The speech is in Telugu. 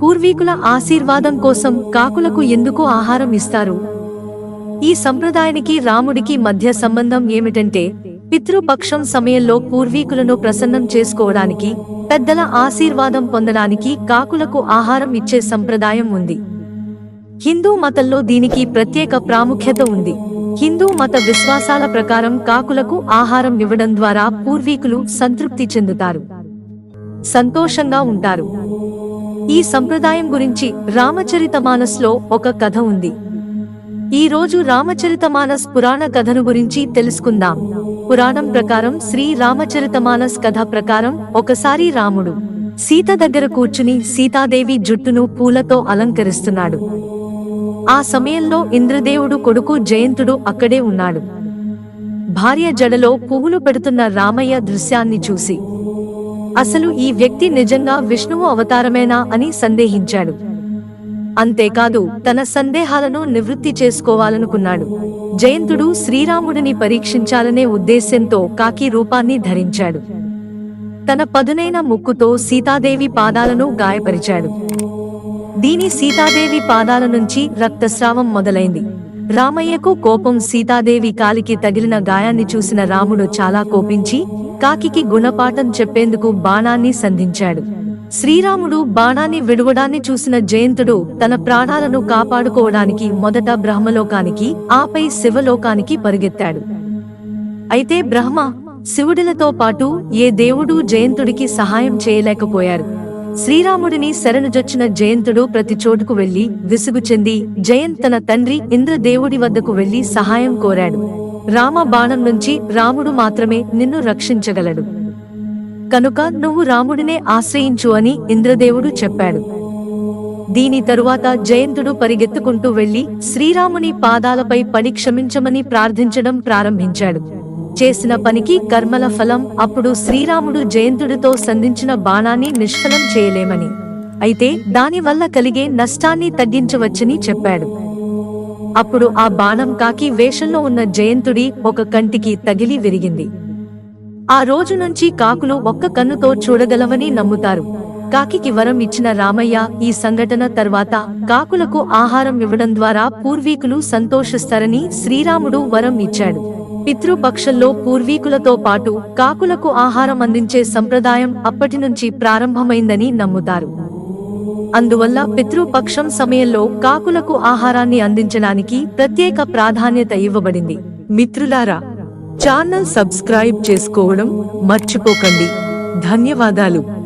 పూర్వీకుల ఆశీర్వాదం కోసం కాకులకు ఎందుకు ఆహారం ఇస్తారు? ఈ సంప్రదాయానికి రాముడికి మధ్య సంబంధం ఏమిటంటే పితృపక్షం సమయంలో పూర్వీకులను ప్రసన్నం చేసుకోవడానికి పెద్దల ఆశీర్వాదం పొందడానికి కాకులకు ఆహారం ఇచ్చే సంప్రదాయం ఉంది. హిందూ మతంలో దీనికి ప్రత్యేక ప్రాముఖ్యత ఉంది. హిందూ మత విశ్వాసాల ప్రకారం కాకులకు ఆహారం ఇవ్వడం ద్వారా పూర్వీకులు సంతృప్తి చెందుతారు. సంతోషంగా ఉంటారు. ఈ సంప్రదాయం గురించి రామచరితమానస్లో ఒక కథ ఉంది. ఈ రోజు రామచరితమానస్ పురాణ కథను గురించి తెలుసుకుందాం. పురాణం ప్రకారం శ్రీ రామచరితమానస్ కథ ప్రకారం ఒకసారి రాముడు సీత దగ్గర కూర్చుని సీతాదేవి జుట్టును పూలతో అలంకరిస్తున్నాడు. ఆ సమయంలో ఇంద్రదేవుడు కొడుకు జయంతుడు అక్కడే ఉన్నాడు. భార్య జడలో పువ్వులు పెడుతున్న రామయ్య దృశ్యాన్ని చూసి అసలు ఈ వ్యక్తి నిజంగా విష్ణువు అవతారమేనా అని సందేహించాడు. అంతేకాదు తన సందేహాలను నివృత్తి చేసుకోవాలనుకున్నాడు. జయంతుడు శ్రీరాముడిని పరీక్షించాలనే ఉద్దేశ్యంతో కాకి రూపాన్ని ధరించాడు. తన పదునైన ముక్కుతో సీతాదేవి పాదాలను గాయపరిచాడు. దీని సీతాదేవి పాదాల నుంచి రక్తస్రావం మొదలైంది. రామయ్యకు కోపం సీతాదేవి కాలికి తగిలిన గాయాన్ని చూసిన రాముడు చాలా కోపించి కాకికి గుణపాఠం చెప్పేందుకు బాణాన్ని సంధించాడు. శ్రీరాముడు బాణాన్ని విడవడాన్ని చూసిన జయంతుడు తన ప్రాణాలను కాపాడుకోవడానికి మొదట బ్రహ్మలోకానికి ఆపై శివలోకానికి పరిగెత్తాడు. అయితే బ్రహ్మ శివుడిలతో పాటు ఏ దేవుడు జయంతుడికి సహాయం చేయలేకపోయారు. శ్రీరాముడిని శరణుజొచ్చిన జయంతుడు ప్రతి చోటుకు వెళ్ళి విసుగు చెంది జయంత్ తన తండ్రి ఇంద్రదేవుడి వద్దకు వెళ్ళి సహాయం కోరాడు. రామ బాణం నుంచి రాముడు మాత్రమే నిన్ను రక్షించగలడు. కనుక నువ్వు రాముడినే ఆశ్రయించు అని ఇంద్రదేవుడు చెప్పాడు. దీని తరువాత జయంతుడు పరిగెత్తుకుంటూ వెళ్ళి శ్రీరాముని పాదాలపై పడి క్షమించమని ప్రార్థించడం ప్రారంభించాడు. చేసిన పనికి కర్మల ఫలం అప్పుడు శ్రీరాముడు జయంతుడితో సంధించిన బాణాన్ని నిష్ఫలం చేయలేమని. అయితే దానివల్ల కలిగే నష్టాన్ని తగ్గించవచ్చని చెప్పాడు. అప్పుడు ఆ బాణం కాకి వేషంలో ఉన్న జయంతుడి ఒక కంటికి తగిలి విరిగింది. ఆ రోజు నుంచి కాకులు ఒక్క కన్నుతో చూడగలవని నమ్ముతారు. కాకికి వరం ఇచ్చిన రామయ్య ఈ సంఘటన తర్వాత కాకులకు ఆహారం ఇవ్వడం ద్వారా పూర్వీకులు సంతోషిస్తారని శ్రీరాముడు వరం ఇచ్చాడు. పితృపక్షంలో పూర్వీకులతో పాటు కాకులకు ఆహారం అందించే సంప్రదాయం అప్పటి నుంచి ప్రారంభమైందని నమ్ముతారు. అందువల్ల పితృపక్షం సమయంలో కాకులకు ఆహారాన్ని అందించడానికి ప్రత్యేక ప్రాధాన్యత ఇవ్వబడింది. మిత్రులారా ఛానల్ సబ్స్క్రైబ్ చేసుకోవడం మర్చిపోకండి. ధన్యవాదాలు.